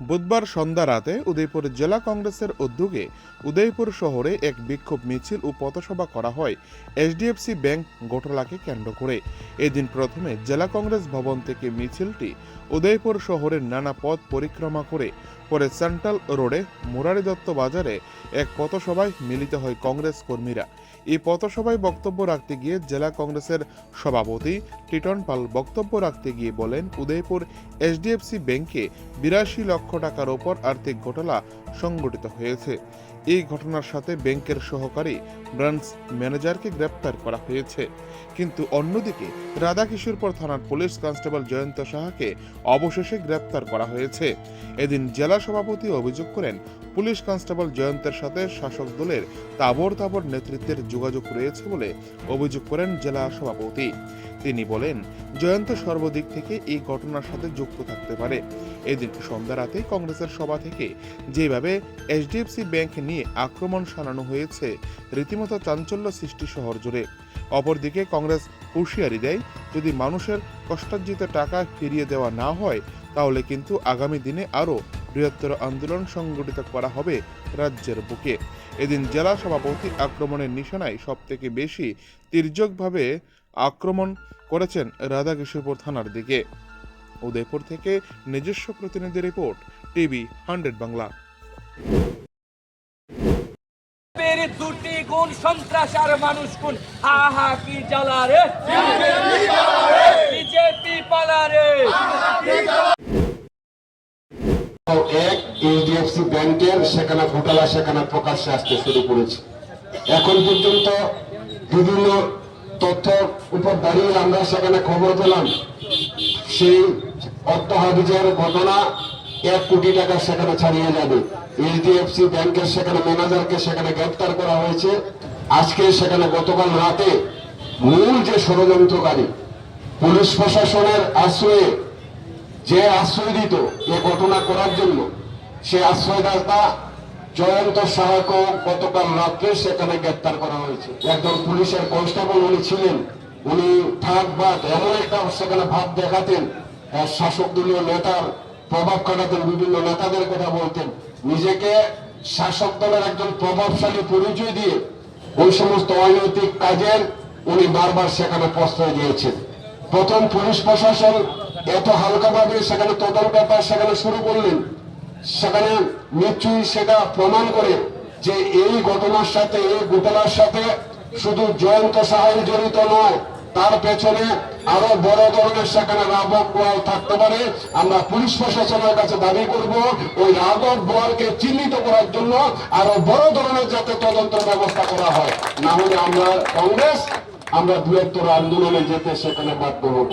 বুধবার সন্ধ্যা রাতে উদয়পুর জেলা কংগ্রেসের উদ্যোগে উদয়পুর শহরে এক বিক্ষোভ মিছিল ও পথসভা করা হয়। এইচডিএফসি ব্যাংক ঘোটালাকে কেন্দ্র করে। এদিন প্রথমে জেলা কংগ্রেস ভবন থেকে মিছিলটি উদয়পুর শহরের নানা পথ পরিক্রমা করে, পরে সেন্ট্রাল রোডে মুরারি দত্ত বাজারে এক পথসভায় মিলিত হয় কংগ্রেস কর্মীরা। এই পথসভায় বক্তব্য রাখতে গিয়ে জেলা কংগ্রেসের সভাপতি টিটন পাল বক্তব্য রাখতে গিয়ে বলেন, উদয়পুর এইচডিএফসি ব্যাংকে বিরাশি লক্ষ টাকার ওপর আর্থিক ঘটনা সংঘটিত হয়েছে। এই ঘটনার সাথে ব্যাংকের সহকারী ব্রাঞ্চ ম্যানেজারকে গ্রেপ্তার করা হয়েছে। কিন্তু অন্যদিকে রাধাকিশোরপুর থানার পুলিশ কনস্টেবল জয়ন্ত সাহাকে অবশেষে গ্রেপ্তার করা হয়েছে। এদিন জেলা সভাপতি অভিযোগ করেন, পুলিশ কনস্টেবল জয়ন্তের সাথে শাসক দলের তাবর তাবর নেতৃত্বের যোগাযোগ রয়েছে বলে অভিযোগ করেন জেলা সভাপতি। তিনি বলেন, জয়ন্ত সর্বদিক থেকে এই ঘটনার সাথে যুক্ত থাকতে পারে। এদিন সন্ধ্যা রাতে কংগ্রেসের সভা থেকে যেভাবে এইচডিএফসি ব্যাংক নিয়ে আক্রমণ শানানো হয়েছে। রীতিমতো চাঞ্চল্য সৃষ্টি শহর জুড়ে। অপরদিকে কংগ্রেস হুঁশিয়ারি দেয়, যদি মানুষের কষ্টার্জিত টাকা ফিরিয়ে দেওয়া না হয়, তাহলে কিন্তু আগামী দিনে আরও বৃহত্তর আন্দোলন সংগঠিত করা হবে রাজ্যের বুকে। এদিন জেলা সভাপতি আক্রমণের নিশানায় সবথেকে বেশি তির্যকভাবে আক্রমণ করেছেন রাধাকৃষ্ণপুর থানার দিকে। উদয়পুর থেকে নিজস্ব প্রতিনিধি রিপোর্ট, টিভি হান্ড্রেড বাংলা। দুটি গুণ সন্ত্রাস আর মানুষ গুণ হা হা কি জ্বালা রে? বিজেপি পালা রে। এক এইচডিএফসি ব্যাংকের, সেখানে ঘোটালা, সেখানে প্রকাশ্যে আসতে শুরু করেছে। এখন পর্যন্ত বিভিন্ন তথ্য উপর দাঁড়িয়ে আমরা সেখানে খবর পেলাম। সেই অর্থ হাবিজের ঘটনা এক কোটি টাকা সেখানে ছাড়িয়ে যাবে। এইচডিএফসি ব্যাংকের সেখানে ম্যানেজারকে সেখানে গ্রেপ্তার করা হয়েছে। আজকে সেখানে গতকাল রাতে মূল যে ষড়যন্ত্রকারী, পুলিশ প্রশাসনের আশ্রয়ে যে আশ্রয় দিত এ ঘটনা করার জন্য, সে আশ্রয়দাতা জয়ন্ত সাহাকে গতকাল রাত্রে সেখানে গ্রেপ্তার করা হয়েছে। একজন পুলিশের কনস্টেবল উনি ছিলেন। উনি ঠাক বাদ এমন একটা সেখানে ভাব দেখাতেন। শাসক দলীয় নেতার প্রভাব খাটাতেন, বিভিন্ন নেতাদের কথা বলতেন। নিজেকে শাসক দলের একজন প্রভাবশালী পরিচয় দিয়ে ওই সমস্ত অনৈতিক কাজের উনি বারবার সেখানে প্রশ্রয় দিয়েছেন। প্রথম পুলিশ প্রশাসন এত হালকাভাবে সেখানে তদন্ত ব্যাপার সেখানে শুরু করলেন। সেখানে নিশ্চয়ই সেটা প্রমাণ করে যে এই ঘটনার সাথে, এই ঘটনার সাথে শুধু জয়ন্ত সাহাই জড়িত নয় তার পেছনে আরও বড় ধরনের সেখানে রাঘব বল থাকতে পারে। আমরা পুলিশ প্রশাসনের কাছে দাবি করব, ওই রাঘব বলকে চিহ্নিত করার জন্য আরও বড় ধরনের যাতে তদন্ত ব্যবস্থা করা হয়। না হলে আমরা কংগ্রেস, আমরা বৃহত্তর আন্দোলনে যেতে সেখানে বাধ্য হব।